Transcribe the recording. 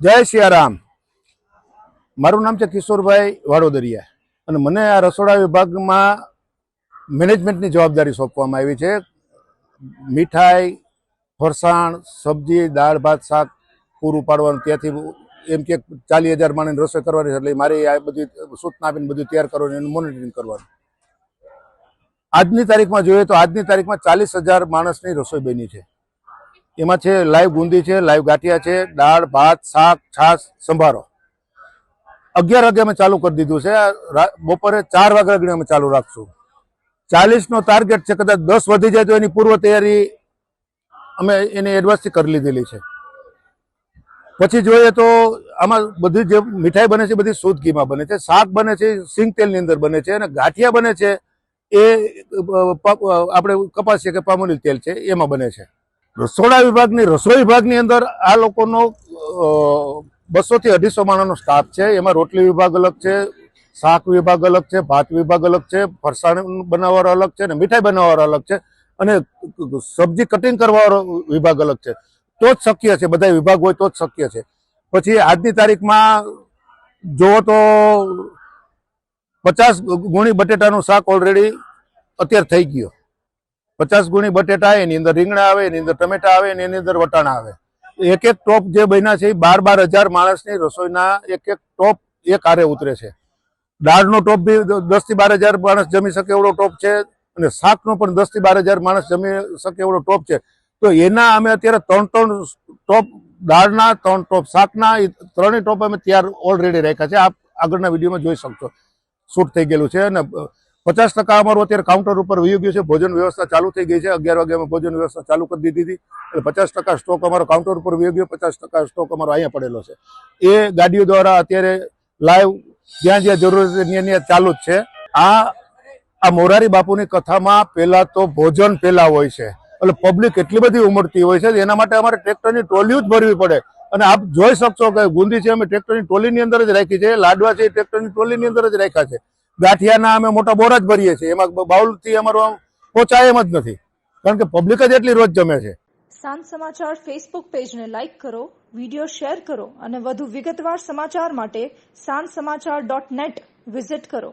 જય સિયારામ. મારું નામ છે કિશોરભાઈ વાડોદરિયા અને મને આ રસોડા વિભાગમાં મેનેજમેન્ટની જવાબદારી સોંપવામાં આવી છે. મીઠાઈ, ફરસાણ, સબ્જી, દાળ, ભાત, શાક પૂરું પાડવાનું. ત્યાંથી એમ કે ચાલીસ હજાર માણસની રસોઈ કરવાની એટલે મારે આ બધી સૂચના આપીને બધું તૈયાર કરવાનું એનું મોનિટરિંગ કરવાનું. આજની તારીખમાં જોઈએ તો આજની તારીખમાં ચાલીસ હજાર માણસની રસોઈ બની છે. એમાં છે, લાઈવ બુંદી છે, લાઈવ ગાંઠિયા છે, દાળ, ભાત, શાક, છાશ, સંભારો. અગિયાર વાગે અમે ચાલુ કરી દીધું છે. બપોરે ચાર વાગ્યા લગીને અમે ચાલુ રાખશું. ચાલીસનો ટાર્ગેટ છે, કદાચ દસ વધી જાય તો એની પૂર્વ તૈયારી અમે એની એડવાન્સથી કરી લીધેલી છે. પછી જોઈએ તો આમાં બધી જે મીઠાઈ બને છે બધી શુદ્ધ ઘીમાં બને છે. શાક બને છે, સિંગ તેલની અંદર બને છે અને ગાંઠિયા બને છે, એ આપણે કપાસ છે કે પામોલી તેલ છે, એમાં બને છે. રસોડા વિભાગની, રસોઈ વિભાગની અંદર આ લોકોનો બસોથી અઢીસો માણસનો સ્ટાફ છે. એમાં રોટલી વિભાગ અલગ છે, શાક વિભાગ અલગ છે, ભાત વિભાગ અલગ છે, ફરસાણ બનાવવાળો અલગ છે અને મીઠાઈ બનાવવાળો અલગ છે અને સબ્જી કટિંગ કરવાવાળો વિભાગ અલગ છે. તો જ શક્ય છે, બધા વિભાગ હોય તો જ શક્ય છે. પછી આજની તારીખમાં જુઓ તો પચાસ ગુણી બટેટાનું શાક ઓલરેડી અત્યારે થઈ ગયો. પચાસ ગુણી બટેટા એની અંદર રીંગણા આવે, એની અંદર ટમેટા આવે અને એની અંદર વટાણા આવે. એક એક ટોપ જે બન્યા છે, એ બાર બાર હજાર માણસની રસોઈના એક એક ટોપ એક આરે ઉતરે છે. દાળનો ટોપ બી દસથી બાર હજાર માણસ જમી શકે એવડો ટોપ છે, અને શાકનો પણ દસથી બાર હજાર માણસ જમી શકે એવડો ટોપ છે. તો એના અમે અત્યારે ત્રણ ત્રણ ટોપ દાળના, ત્રણ ટોપ શાકના, એ ત્રણેય ટોપ અમે તૈયાર ઓલરેડી રાખ્યા છે. આપ આગળના વિડીયોમાં જોઈ શકશો. શૂટ થઈ ગયેલું છે અને પચાસ ટકા અમારું અત્યારે કાઉન્ટર ઉપર વહી ગયું છે. ભોજન વ્યવસ્થા ચાલુ થઈ ગઈ છે. અગિયાર વાગે અમે ભોજન વ્યવસ્થા ચાલુ કરી દીધી હતી. એટલે પચાસ ટકા સ્ટોક અમારો કાઉન્ટર ઉપર વહી ગયો. પચાસ ટકા સ્ટોક અમારો અહીંયા પડેલો છે. એ ગાડીઓ દ્વારા અત્યારે લાઈવ જ્યાં જ્યાં જરૂર છે ત્યાં ત્યાં ચાલુ જ છે. આ આ મોરારી બાપુની કથામાં પહેલા તો ભોજન પહેલાં હોય છે. એટલે પબ્લિક એટલી બધી ઉમટતી હોય છે એના માટે અમારે ટ્રેક્ટરની ટ્રોલીઓ જ ભરવી પડે. અને આપ જોઈ શકશો કે ગુંદી છે, અમે ટ્રેક્ટરની ટ્રોલીની અંદર જ રાખી છે. લાડવા છે, એ ટ્રેક્ટરની ટ્રોલીની અંદર જ રાખ્યા છે. ગાંઠિયાના અમે મોટા બોર જ ભરીએ છીએ. એમાં બાઉલથી અમારું પહોંચાય એમ જ નથી. કારણ કે પબ્લિક જ એટલી રોજ જમે છે. સાંજ સમાચાર ફેસબુક પેજને લાઇક કરો વીડિયો શેર કરો અને વધુ વિગતવાર સમાચાર માટે સાંજ સમાચાર ડોટ નેટ વિઝિટ કરો.